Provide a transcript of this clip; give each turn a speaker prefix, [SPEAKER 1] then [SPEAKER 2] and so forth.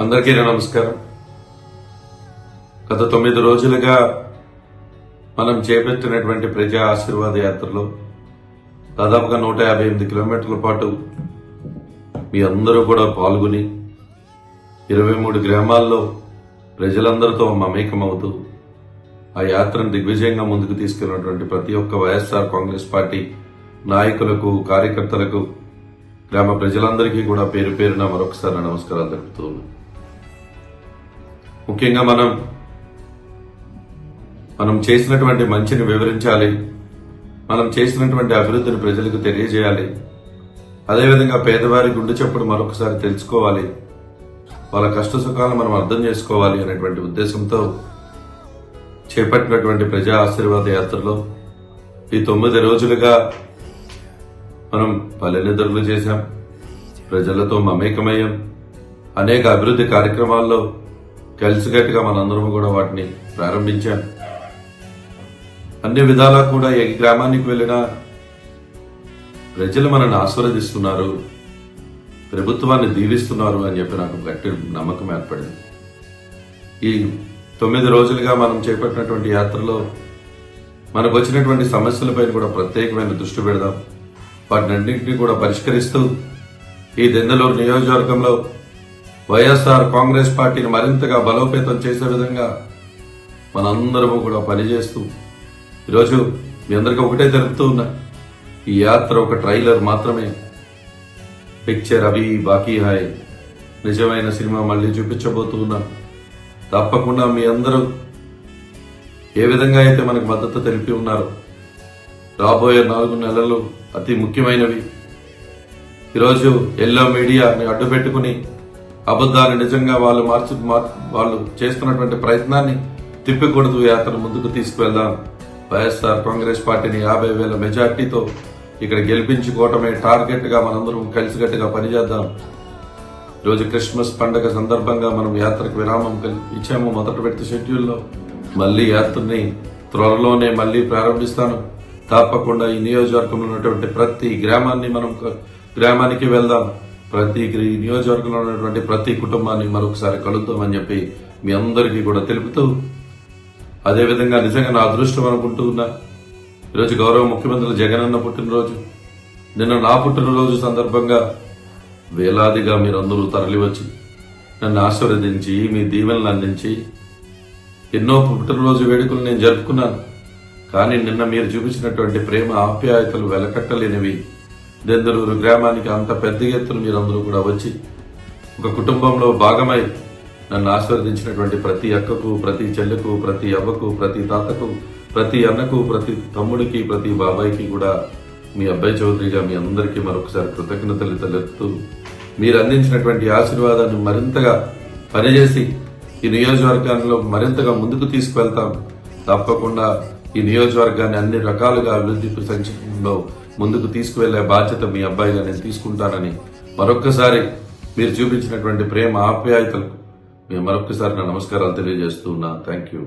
[SPEAKER 1] అందరికీ నా నమస్కారం గత తొమ్మిది రోజులుగా మనం చేపట్టినటువంటి ప్రజా ఆశీర్వాద యాత్రలో దాదాపుగా నూట యాభై ఎనిమిది కిలోమీటర్ల పాటు మీ అందరూ కూడా పాల్గొని ఇరవై మూడు గ్రామాల్లో ప్రజలందరితో మమేకమవుతూ ఆ యాత్రను దిగ్విజయంగా ముందుకు తీసుకెళ్ళినటువంటి ప్రతి ఒక్క వైఎస్ఆర్ కాంగ్రెస్ పార్టీ నాయకులకు కార్యకర్తలకు గ్రామ ప్రజలందరికీ కూడా పేరు పేరున మరొకసారి నమస్కారాలు తెలుపుతూ ఉన్నాను. ముఖ్యంగా మనం మనం చేసినటువంటి మంచిని వివరించాలి. మనం చేసినటువంటి అభివృద్ధిని ప్రజలకు తెలియజేయాలి. అదేవిధంగా పేదవారి గుండె చప్పుడు మరొకసారి తెలుసుకోవాలి. వాళ్ళ కష్ట సుఖాలను మనం అర్థం చేసుకోవాలి అనేటువంటి ఉద్దేశంతో చేపట్టినటువంటి ప్రజా ఆశీర్వాద యాత్రలో ఈ తొమ్మిది రోజులుగా మనం పల్లెనిద్రలు చేశాం. ప్రజలతో మమేకమయ్యాం. అనేక అభివృద్ధి కార్యక్రమాల్లో కలిసికట్టుగా మనందరం కూడా వాటిని ప్రారంభించాం అన్ని విధాలా కూడా ఏ గ్రామానికి వెళ్ళినా ప్రజలు మనల్ని ఆస్వాదిస్తున్నారు ప్రభుత్వాన్ని దీవిస్తున్నారు అని చెప్పి నాకు గట్టి నమ్మకం ఏర్పడింది. ఈ తొమ్మిది రోజులుగా మనం చేపట్టినటువంటి యాత్రలో మనకు వచ్చినటువంటి సమస్యలపై కూడా ప్రత్యేకమైన దృష్టి పెడదాం. వాటినన్నింటినీ కూడా పరిష్కరిస్తూ ఈ దెందలూరు నియోజకవర్గంలో వైఎస్ఆర్ కాంగ్రెస్ పార్టీని మరింతగా బలోపేతం చేసే విధంగా మనందరము కూడా పనిచేస్తూ ఈరోజు మీ అందరికీ ఒకటే తెలుపుతూ ఉన్నా ఈ యాత్ర ఒక ట్రైలర్ మాత్రమే. పిక్చర్ అవి బాకీ హాయ్. నిజమైన సినిమా మళ్ళీ చూపించబోతూ ఉన్నాం తప్పకుండా మీ అందరూ ఏ విధంగా అయితే మనకు మద్దతు తెలిపి ఉన్నారు రాబోయే నాలుగు నెలలు అతి ముఖ్యమైనవి. ఈరోజు ఎల్లో మీడియాని అడ్డు పెట్టుకుని అబద్ధాలు నిజంగా వాళ్ళు మార్చి వాళ్ళు చేస్తున్నటువంటి ప్రయత్నాన్ని తిప్పకూడదు యాత్ర ముందుకు తీసుకువెళ్దాం. వైఎస్ఆర్ కాంగ్రెస్ పార్టీని యాభై వేల మెజార్టీతో ఇక్కడ గెలిపించుకోవటమే టార్గెట్గా మనందరం కలిసికట్టుగా పనిచేద్దాం. రోజు క్రిస్మస్ పండుగ సందర్భంగా మనం యాత్రకు విరామం ఇచ్చాము మొదట పెడితే షెడ్యూల్లో. మళ్ళీ యాత్రని త్వరలోనే మళ్ళీ ప్రారంభిస్తాను. తప్పకుండా ఈ నియోజకవర్గంలో ఉన్నటువంటి ప్రతి గ్రామాన్ని మనం గ్రామానికి వెళ్దాం. ప్రతి గ్రీ- నియోజకవర్గంలో ఉన్నటువంటి ప్రతి కుటుంబాన్ని మరొకసారి కలుద్దామని చెప్పి మీ అందరికీ కూడా తెలుపుతూ అదేవిధంగా నిజంగా నా అదృష్టం అనుకుంటూ ఉన్నా ఈరోజు గౌరవ ముఖ్యమంత్రి జగనన్న పుట్టినరోజు. నిన్న నా పుట్టినరోజు సందర్భంగా వేలాదిగా మీరందరూ తరలివచ్చి నన్ను ఆశీర్వదించి మీ దీవెనలు అందించి ఎన్నో పుట్టినరోజు వేడుకలు నేను జరుపుకున్నాను. కానీ నిన్న మీరు చూపించినటువంటి ప్రేమ ఆప్యాయతలు వెలకట్టలేనివి. దెందలూరు గ్రామానికి అంత పెద్ద ఎత్తున మీరందరూ కూడా వచ్చి ఒక కుటుంబంలో భాగమై నన్ను ఆశీర్వదించినటువంటి ప్రతి అక్కకు ప్రతి చెల్లెకు ప్రతి అవ్వకు ప్రతి తాతకు ప్రతి అన్నకు ప్రతి తమ్ముడికి ప్రతి బాబాయికి కూడా మీ అబ్బాయి చౌదరిగా మీ అందరికీ మరొకసారి కృతజ్ఞతలు తెలుపుతూ మీరు అందించినటువంటి ఆశీర్వాదాన్ని మరింతగా పనిచేసి ఈ నియోజకవర్గాల్లో మరింతగా ముందుకు తీసుకువెళ్తాం. తప్పకుండా ఈ నియోజకవర్గాన్ని అన్ని రకాలుగా అభివృద్ధి సంక్షేమంలో ముందుకు తీసుకువెళ్ళే బాధ్యత మీ అబ్బాయిగా నేను తీసుకుంటానని మరొక్కసారి మీరు చూపించినటువంటి ప్రేమ ఆప్యాయతలకు మేము మరొక్కసారి నా నమస్కారాలు తెలియజేస్తూ ఉన్నా. Thank you